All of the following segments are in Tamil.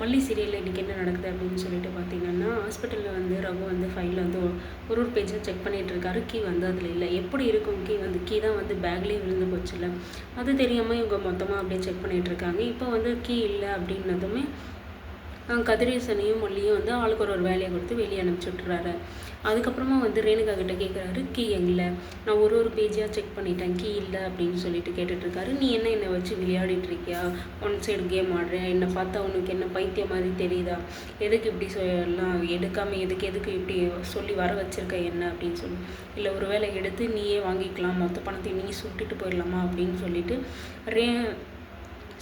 மல்லி சீரியலில் இன்றைக்கி என்ன நடக்குது அப்படின்னு சொல்லிட்டு பார்த்தீங்கன்னா ஹாஸ்பிட்டலில் வந்து ரகு வந்து ஃபைலில் வந்து ஒரு ஒரு பேஜாக செக் பண்ணிகிட்டு இருக்காரு. கீ வந்து அதில் இல்லை. எப்படி இருக்கும் கீ வந்து? கீ தான் வந்து பேக்லேயே விழுந்து போச்சுல்ல. அது தெரியாமல் இவங்க மொத்தமாக அப்படியே செக் பண்ணிகிட்டு இருக்காங்க. இப்போ வந்து கீ இல்லை அப்படின்னதுமே கதிரேசனையும் மல்லியும் வந்து ஆளுக்கு ஒரு ஒரு வேலையை கொடுத்து வெளியே அனுப்பிச்சி விட்டுறாரு. அதுக்கப்புறமா வந்து ரேணுகா கிட்ட கேட்குறாரு கீ எங்களை நான் ஒரு ஒரு பேஜாக செக் பண்ணிட்டேன். கீ இல்லை அப்படின்னு சொல்லிட்டு கேட்டுட்ருக்காரு நீ என்ன என்னை வச்சு விளையாடிட்டு இருக்கியா? ஒன் சைடு கேம் ஆடுறேன். என்னை பார்த்தா உனக்கு என்ன பைத்தியம் மாதிரி தெரியுதா? எதுக்கு இப்படி சொ- எல்லாம் எடுக்காமல் எதுக்கு எதுக்கு இப்படி சொல்லி வர வச்சுருக்க என்ன? அப்படின்னு சொல்லி. இல்லை ஒரு வேளை எடுத்து நீயே வாங்கிக்கலாம். மொத்த பணத்தையும் நீ சுட்டுட்டு போயிடலாமா? அப்படின்னு சொல்லிட்டு ரே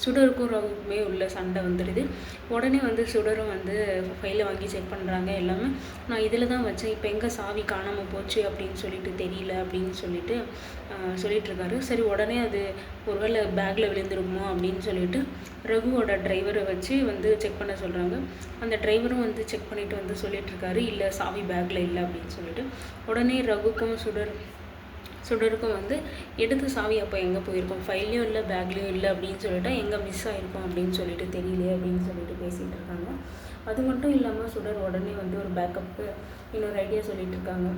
சுடருக்கும் ரகுக்குமே உள்ள சண்டை வந்துடுது. உடனே வந்து சுடரும் வந்து ஃபைலை வாங்கி செக் பண்ணுறாங்க எல்லாமே. நான் இதில் தான் வச்சேன். இப்போ எங்கே சாவி காணாமல் போச்சு அப்படின்னு சொல்லிட்டு தெரியல அப்படின்னு சொல்லிட்டு ஆஹ் இருக்காரு. சரி உடனே அது ஒருவேளை பேக்கில் விழுந்துருமோ அப்படின்னு சொல்லிட்டு ரகுவோட டிரைவரை வச்சு வந்து செக் பண்ண சொல்கிறாங்க அந்த டிரைவரும் வந்து செக் பண்ணிவிட்டு வந்து சொல்லிட்டு இல்லை சாவி பேக்கில் இல்லை அப்படின்னு சொல்லிட்டு. உடனே ரகுக்கும் சுடர் சுடருக்கும் வந்து எடுத்து சாவி அப்போ எங்கே போயிருக்கோம்? ஃபைல்லையும் இல்லை பேக்லேயும் இல்லை அப்படின்னு சொல்லிட்டு எங்கே மிஸ் ஆயிருக்கும் அப்படின்னு சொல்லிட்டு தெரியலையே அப்படின்னு சொல்லிட்டு பேசிகிட்டு இருக்காங்க. அது மட்டும் இல்லாமல் சுடர் உடனே வந்து ஒரு பேக்கப்பு இன்னொரு ஐடியா சொல்லிகிட்டு இருக்காங்க.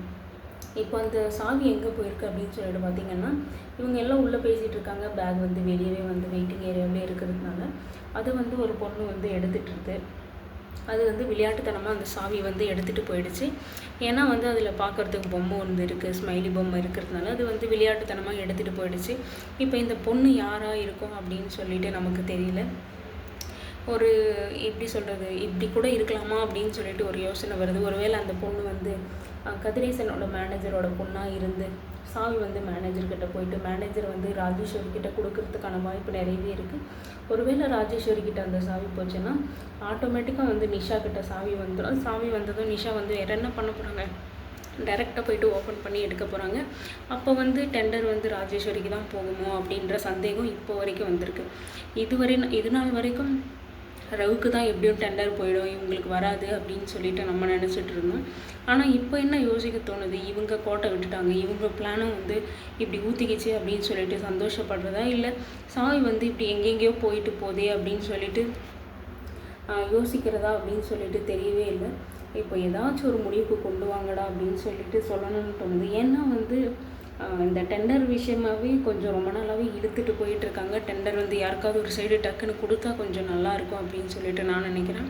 இப்போ அந்த சாவி எங்கே போயிருக்கு அப்படின்னு சொல்லிட்டு பார்த்தீங்கன்னா இவங்க எல்லாம் உள்ளே பேசிகிட்டு இருக்காங்க. பேக் வந்து வெளியவே வந்து வெயிட்டிங் ஏரியாவிலே இருக்கிறதுனால. அது வந்து ஒரு பொண்ணு வந்து எடுத்துகிட்டு இருக்கு. அது வந்து விளையாட்டுத்தனமாக அந்த சாவி வந்து எடுத்துகிட்டு போயிடுச்சு. ஏன்னா வந்து அதில் பார்க்குறதுக்கு பொம்மை ஒன்று இருக்குது ஸ்மைலி பொம்மை இருக்கிறதுனால அது வந்து விளையாட்டுத்தனமாக எடுத்துகிட்டு போயிடுச்சு. இப்போ இந்த பொண்ணு யாராக இருக்கும் அப்படின்னு சொல்லிட்டு நமக்கு தெரியல. ஒரு எப்படி சொல்கிறது இப்படி கூட இருக்கலாமா அப்படின்னு சொல்லிட்டு ஒரு யோசனை வருது. ஒருவேளை அந்த பொண்ணு வந்து கதிரேசனோட மேனேஜரோட பொண்ணாக இருந்து சாவி வந்து மேனேஜர்கிட்ட போயிட்டு மேனேஜர் வந்து ராஜேஸ்வரி கிட்ட கொடுக்கறதுக்கான வாய்ப்பு நிறையவே இருக்குது ஒருவேளை ராஜேஸ்வரி கிட்ட அந்த சாவி போச்சுன்னா ஆட்டோமேட்டிக்காக வந்து நிஷா கிட்ட சாவி வந்துடும் சாவி வந்ததும் நிஷா வந்து வேற என்ன பண்ண போகிறாங்க டைரெக்டாக போயிட்டு ஓப்பன் பண்ணி எடுக்க போகிறாங்க அப்போ வந்து டெண்டர் வந்து ராஜேஸ்வரிக்கு தான் போகுமோ அப்படின்ற சந்தேகம் இப்போ வரைக்கும் வந்திருக்கு. இதுவரை இது நாள் வரைக்கும் ரவுக்கு தான் எப்படியும் டெண்டர் போயிடும் இவங்களுக்கு வராது அப்படின்னு சொல்லிட்டு நம்ம நினச்சிட்டு இருந்தோம். ஆனால் இப்போ என்ன யோசிக்க தோணுது? இவங்க கோட்டை விட்டுட்டாங்க. இவங்க பிளானும் வந்து இப்படி ஊற்றிக்கிச்சு அப்படின்னு சொல்லிட்டு சந்தோஷப்படுறதா? இல்லை சாய் வந்து இப்படி எங்கெங்கேயோ போயிட்டு போதே அப்படின்னு சொல்லிட்டு யோசிக்கிறதா அப்படின்னு சொல்லிட்டு தெரியவே இல்லை. இப்போ ஏதாச்சும் ஒரு முடிவுக்கு கொண்டு வாங்கடா அப்படின்னு சொல்லிட்டு சொல்லணும்னு தோணுது. ஏன்னா வந்து இந்த டெண்டர் விஷயமாவே கொஞ்சம் ரொம்ப நாளாகவே இழுத்துட்டு போயிட்டு இருக்காங்க டெண்டர் வந்து யாருக்காவது ஒரு சைடு டக்குன்னு கொடுத்தா கொஞ்சம் நல்லாயிருக்கும் அப்படின்னு சொல்லிட்டு நான் நினைக்கிறேன்.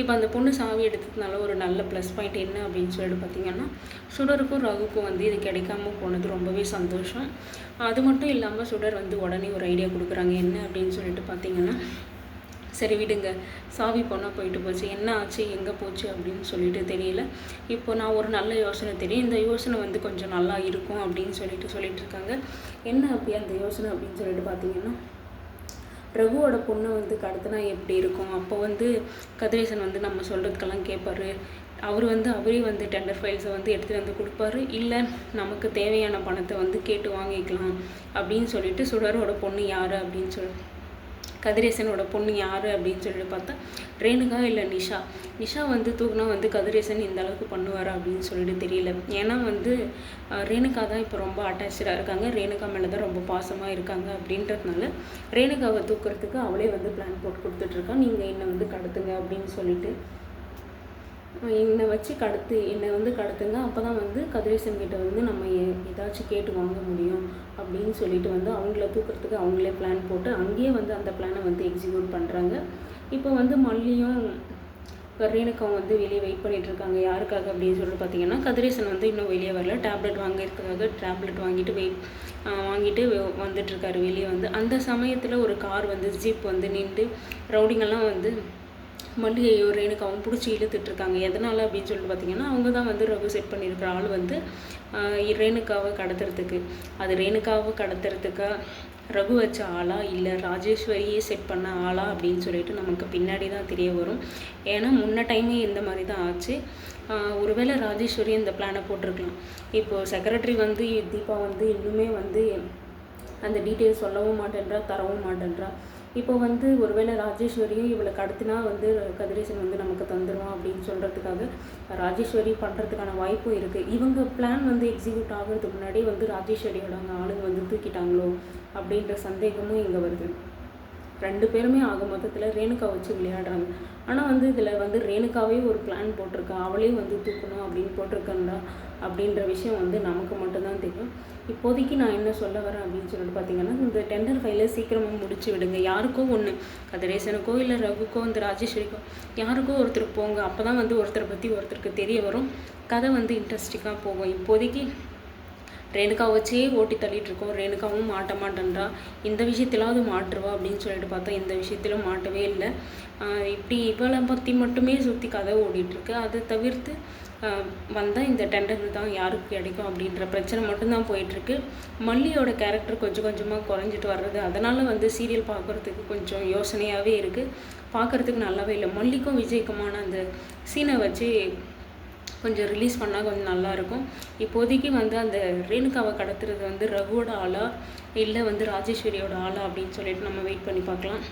இப்போ அந்த பொண்ணு சாவி எடுத்ததுனால ஒரு நல்ல ப்ளஸ் பாயிண்ட் என்ன அப்படின்னு சொல்லிட்டு பார்த்தீங்கன்னா சுடருக்கும் ரகுக்கும் வந்து இது கிடைக்காம போனது ரொம்பவே சந்தோஷம். அது மட்டும் இல்லாமல் சுடர் வந்து உடனே ஒரு ஐடியா கொடுக்குறாங்க. என்ன அப்படின்னு சொல்லிட்டு பார்த்தீங்கன்னா சரி விடுங்க சாவி போனால் போயிட்டு போச்சு என்ன ஆச்சு எங்கே போச்சு அப்படின்னு சொல்லிட்டு தெரியல. இப்போ நான் ஒரு நல்ல யோசனை தெரியும். இந்த யோசனை வந்து கொஞ்சம் நல்லா இருக்கும் அப்படின்னு சொல்லிட்டு சொல்லிட்டு இருக்காங்க. என்ன அப்படி அந்த யோசனை அப்படின்னு சொல்லிட்டு பார்த்தீங்கன்னா ரகுவோட பொண்ணு வந்து கடத்தினா எப்படி இருக்கும்? அப்போ வந்து கதிரேசன் வந்து நம்ம சொல்கிறதுக்கெல்லாம் கேட்பாரு. அவர் வந்து அவரே வந்து டெண்டர் ஃபைல்ஸை வந்து எடுத்துகிட்டு வந்து கொடுப்பாரு. இல்லை நமக்கு தேவையான பணத்தை வந்து கேட்டு வாங்கிக்கலாம் அப்படின்னு சொல்லிட்டு சுடரோட பொண்ணு யார் அப்படின்னு சொல்லி கதிரேசனோட பொண்ணு யார் அப்படின்னு சொல்லிட்டு பார்த்தா ரேணுகா இல்லை நிஷா. நிஷா வந்து தூக்குனா வந்து கதிரேசன் இந்த அளவுக்கு பண்ணுவாரா அப்படின்னு சொல்லிட்டு தெரியல. ஏன்னா வந்து ரேணுகா தான் இப்போ ரொம்ப அட்டாச்சாக இருக்காங்க. ரேணுகா மேலே தான் ரொம்ப பாசமாக இருக்காங்க அப்படின்றதுனால ரேணுகாவை தூக்குறதுக்கு அவளே வந்து பிளான் போட்டு கொடுத்துட்ருக்கா நீங்கள் என்னை வந்து கடத்துங்க அப்படின்னு சொல்லிட்டு என்னை வச்சு கடத்து என்னை வந்து கடத்துங்க அப்போ தான் வந்து கதிரேசன் கிட்ட வந்து நம்ம எ- ஏதாச்சும் கேட்டு வாங்க முடியும் அப்படின்னு சொல்லிட்டு வந்து அவங்கள தூக்கிறதுக்கு அவங்களே பிளான் போட்டு அங்கேயே வந்து அந்த பிளானை வந்து எக்ஸிக்யூட் பண்ணுறாங்க இப்போ வந்து மல்லியும் ரேணுக்காவும் வந்து வெளியே வெயிட் பண்ணிட்டு இருக்காங்க. யாருக்காக அப்படின்னு சொல்லிட்டு பார்த்தீங்கன்னா கதிரேசன் வந்து இன்னும் வெளியே வரல. டேப்லெட் வாங்கிறதுக்காக டேப்லெட் வாங்கிட்டு வெயிட் வாங்கிட்டு வெ- வந்துட்டு இருக்காரு. வெளியே வந்து அந்த சமயத்தில் ஒரு கார் வந்து ஜீப் வந்து நின்று ரவுடிங்கெல்லாம் வந்து மல்லிகையோ ரேணுகாவும் பிடிச்சி இழுத்துட்டு இருக்காங்க எதனால் அப்படின்னு சொல்லிட்டு பார்த்தீங்கன்னா அவங்க தான் வந்து ரகு செட் பண்ணியிருக்கிற ஆள் வந்து ரேணுக்காவை ரேணுகாவை கடத்துறதுக்கு. அது ரேணுகாவை கடத்துறதுக்கா ரகு வச்ச ஆளா இல்லை ராஜேஸ்வரியே செட் பண்ண ஆளா அப்படின்னு சொல்லிட்டு நமக்கு பின்னாடி தான் தெரிய வரும். ஏன்னா முன்ன டைமே இந்த மாதிரி தான் ஆச்சு. ஒருவேளை ராஜேஸ்வரி இந்த பிளானை போட்டிருக்கலாம். இப்போது செக்ரட்டரி வந்து தீபா வந்து இன்னுமே வந்து அந்த டீட்டெயில்ஸ் சொல்லவும் மாட்டேன்றா தரவும் மாட்டேன்றா இப்போ வந்து ஒருவேளை ராஜேஸ்வரியும் இவளை கடத்தினா வந்து கதிரேசன் வந்து நமக்கு தந்துடுவான் அப்படின்னு சொல்கிறதுக்காக ராஜேஸ்வரி பண்ணுறதுக்கான வாய்ப்பும் இருக்குது இவங்க பிளான் வந்து எக்ஸிக்யூட் ஆகிறதுக்கு முன்னாடி வந்து ராஜேஸ்வரியோட அந்த ஆளுங்க வந்து தூக்கிட்டாங்களோ அப்படின்ற சந்தேகமும் இங்கே வருது. ரெண்டு பேருமே ஆக மொத்தத்தில் ரேணுகா வச்சு விளையாடுறாங்க. ஆனால் வந்து இதில் வந்து ரேணுகாவே ஒரு பிளான் போட்டிருக்கா. அவளே வந்து தூக்கணும் அப்படின்னு போட்டிருக்கா அப்படின்ற விஷயம் வந்து நமக்கு மட்டும்தான் தெரியும். இப்போதைக்கு நான் என்ன சொல்ல வரேன் அப்படின்னு சொல்லிட்டு பார்த்தீங்கன்னா இந்த டெண்டர் ஃபைலை சீக்கிரமாக முடிச்சு விடுங்க. யாருக்கோ ஒன்று கதிரேசனுக்கோ இல்லை ரகுக்கோ இந்த ராஜேஸ்வரிக்கோ யாருக்கோ ஒருத்தர் போங்க. அப்போ தான் வந்து ஒருத்தரை பற்றி ஒருத்தருக்கு தெரிய வரும். கதை வந்து இன்ட்ரெஸ்டிங்காக போகும். இப்போதைக்கு ரேணுகா வச்சே ஓட்டி தள்ளிட்டு இருக்கோம் ரேணுகாவும் மாட்ட மாட்டேன்றா. இந்த விஷயத்திலாவது மாட்டுருவா அப்படின்னு சொல்லிட்டு பார்த்தா இந்த விஷயத்திலும் மாட்டவே இல்லை. இப்படி இவளை பற்றி மட்டுமே சுற்றி கதை ஓடிட்டுருக்கு. அதை தவிர்த்து வந்தால் இந்த டெண்டர் தான் யாருக்கு கிடைக்கும் அப்படின்ற பிரச்சனை மட்டும்தான் போயிட்டுருக்கு. மல்லியோட கேரக்டர் கொஞ்சம் கொஞ்சமாக குறைஞ்சிட்டு வர்றது அதனால் வந்து சீரியல் பார்க்குறதுக்கு கொஞ்சம் யோசனையாகவே இருக்குது பார்க்குறதுக்கு நல்லாவே இல்லை. மல்லிக்கும் விஜய்க்குமான அந்த சீனை வச்சு கொஞ்சம் ரிலீஸ் பண்ணால் கொஞ்சம் நல்லாயிருக்கும். இப்போதைக்கு வந்து அந்த ரேணுகாவை கடத்துறது வந்து ரகுவோட ஆளா இல்லை வந்து ராஜேஸ்வரியோட ஆளா அப்படின்னு சொல்லிட்டு நம்ம வெயிட் பண்ணி பார்க்கலாம்.